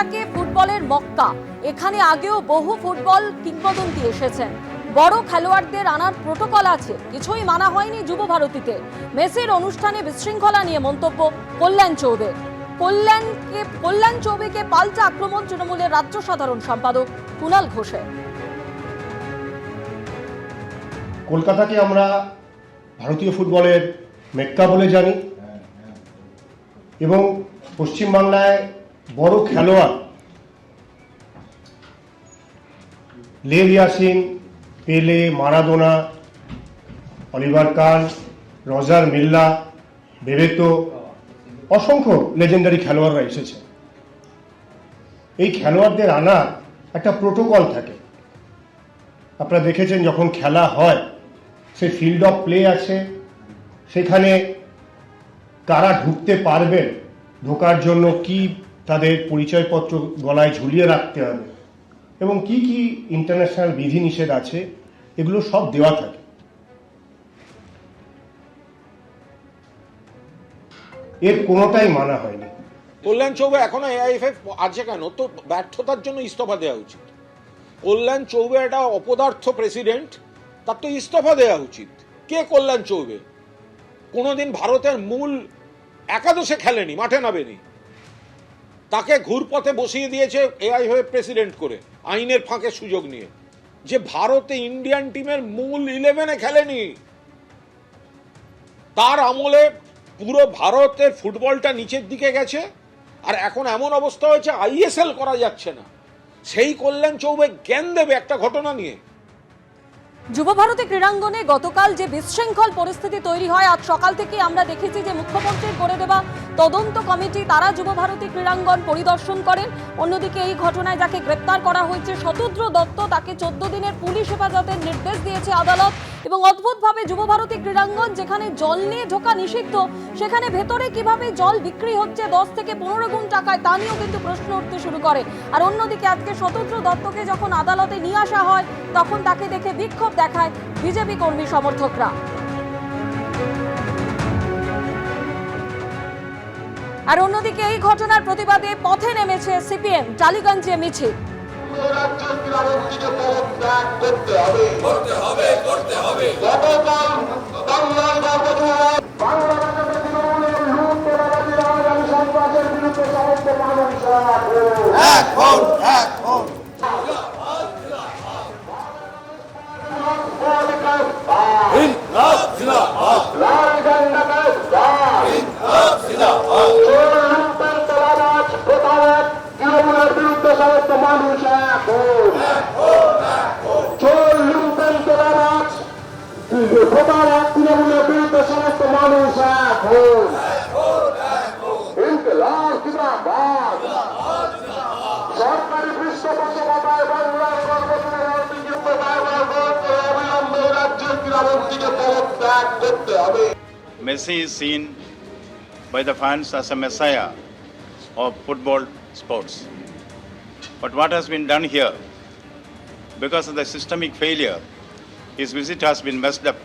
কলকাতাকে ফুটবলের মক্কা। এখানে আগেও বহু ফুটবল কিংবদন্তি এসেছেন। বড় খেলোয়াড়দের আনার প্রোটোকল আছে কিছুই মানা হয়নি যুব ভারতীতে। মেসির অনুষ্ঠানে বিশৃঙ্খলা নিয়ে মন্তব্য কল্যাণ চৌবে। কল্যাণকে কল্যাণ চৌবেকে পাল্টা আক্রমণ তৃণমূলের রাজ্য সাধারণ সম্পাদক কুণাল ঘোষের কলকাতাকে আমরা ভারতীয় ফুটবলের মেক্কা বলে জানি। এবং পশ্চিমবাংলায় বড় খেলোয়াড়। লেল ইয়াসিন, পেলে, মারাদোনা, অলিভার কান রজার মিল্লা, বেবেতো, অসংখ্য লেজেন্ডারি খেলোয়াড়রা এসেছে। এই খেলোয়াড়দের আনা একটা প্রোটোকল থাকে। আপনারা দেখেছেন যখন খেলা হয়, সে ফিল্ড অফ প্লে আছে, সেখানে কারা ঢুকতে পারবেন, ঢোকার জন্য কি তাদের পরিচয়পত্র গলায় ঝুলিয়ে রাখতে হবে। এবং কি কি ইন্টারন্যাশনাল বিধিনিষেধ আছে, এগুলো সব দেওয়া থাকে। এর কোনোটাই মানা হয়নি। কল্যাণ চৌবে এখনও এআইএফএফ আছে কেন? তো ব্যর্থতার জন্য ইস্তফা দেওয়া উচিত। কল্যাণ চৌবে একটা অপদার্থ প্রেসিডেন্ট তার তো ইস্তফা দেওয়া উচিত। কে কল্যাণ চৌবে? কোনোদিন ভারতের মূল একাদশে খেলেনি, মাঠে নামেনি। তাকে ঘুরপথে বসিয়ে দিয়েছে এআইএফএফ প্রেসিডেন্ট করে, আইনের ফাঁকে সুযোগ নিয়ে। যে ভারতে ইন্ডিয়ান টিমের মূল ইলেভেনে খেলেনি, তার আমলে পুরো ভারতের ফুটবলটা নিচের দিকে গেছে, আর এখন এমন অবস্থা হয়েছে আইএসএল করা যাচ্ছে না। সেই কল্যাণ চৌবে জ্ঞান দেবে একটা ঘটনা নিয়ে। যুব ভারতী ক্রীড়াঙ্গনে গতকাল যে বিশৃঙ্খল পরিস্থিতি তৈরি হয়, আজ সকাল থেকে আমরা দেখেছি যে মুখ্যমন্ত্রীর করে দেওয়া তদন্ত কমিটি, তারা যুবভারতী ক্রীড়াঙ্গন পরিদর্শন করেন। অন্যদিকে এই ঘটনায় যাকে গ্রেপ্তার করা হয়েছে, শতদ্র দত্ত তাকে চোদ্দ দিনের পুলিশ হেফাজতের নির্দেশ দিয়েছে আদালত। এবং অদ্ভুতভাবে যুব ভারতী ক্রীড়াঙ্গন যেখানে জল নিয়ে ঢোকা নিষিদ্ধ সেখানে ভেতরে কীভাবে জল বিক্রি হচ্ছে দশ থেকে পনেরো গুণ টাকায় তা নিয়েও কিন্তু প্রশ্ন উঠতে শুরু করে। আর অন্যদিকে আজকে স্বতন্ত্র দত্তকে যখন আদালতে নিয়ে আসা হয় তখন তাকে দেখে বিক্ষোভ দেখায় বিজেপি কর্মী সমর্থকরা। আর অন্যদিকে এই ঘটনার প্রতিবাদে পথে নেমেছে সিপিএম টালিগঞ্জে মিছিল। করতে হবে। করতে হবে মানুষ এখন ইনকলাব জিন্দাবাদ সরকারি পৃষ্ঠপোষকতায় বাংলার গর্ভবতী অবিলম্বে রাজ্যের ক্রীড়ামন্ত্রীকে পদত্যাগ করতে হবে Messi is seen by the fans as a messiah of football sports. But what has been done here, because of the systemic failure, his visit has been messed up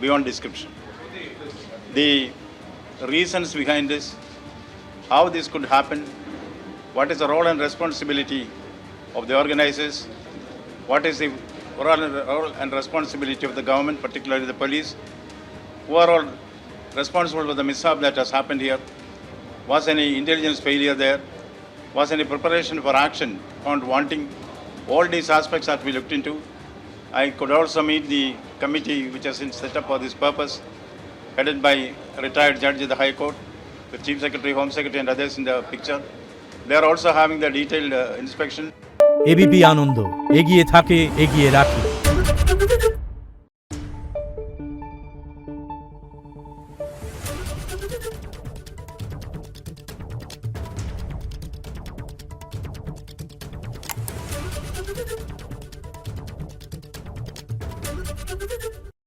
beyond description. The reasons behind this, how this could happen, what is the role and responsibility of the organizers, what is the role and- responsibility of the government, particularly the police, who are all responsible for the mishap that has happened here? Was any intelligence failure there? Was any preparation for action found wanting? All these aspects to be looked into. I could also meet the committee which has been set up for this purpose, headed by retired judge of the High Court, the Chief Secretary, Home Secretary, and others in the picture. They are also having the detailed uh, inspection. ABP Ananda এগিয়ে থাকে এগিয়ে রাখে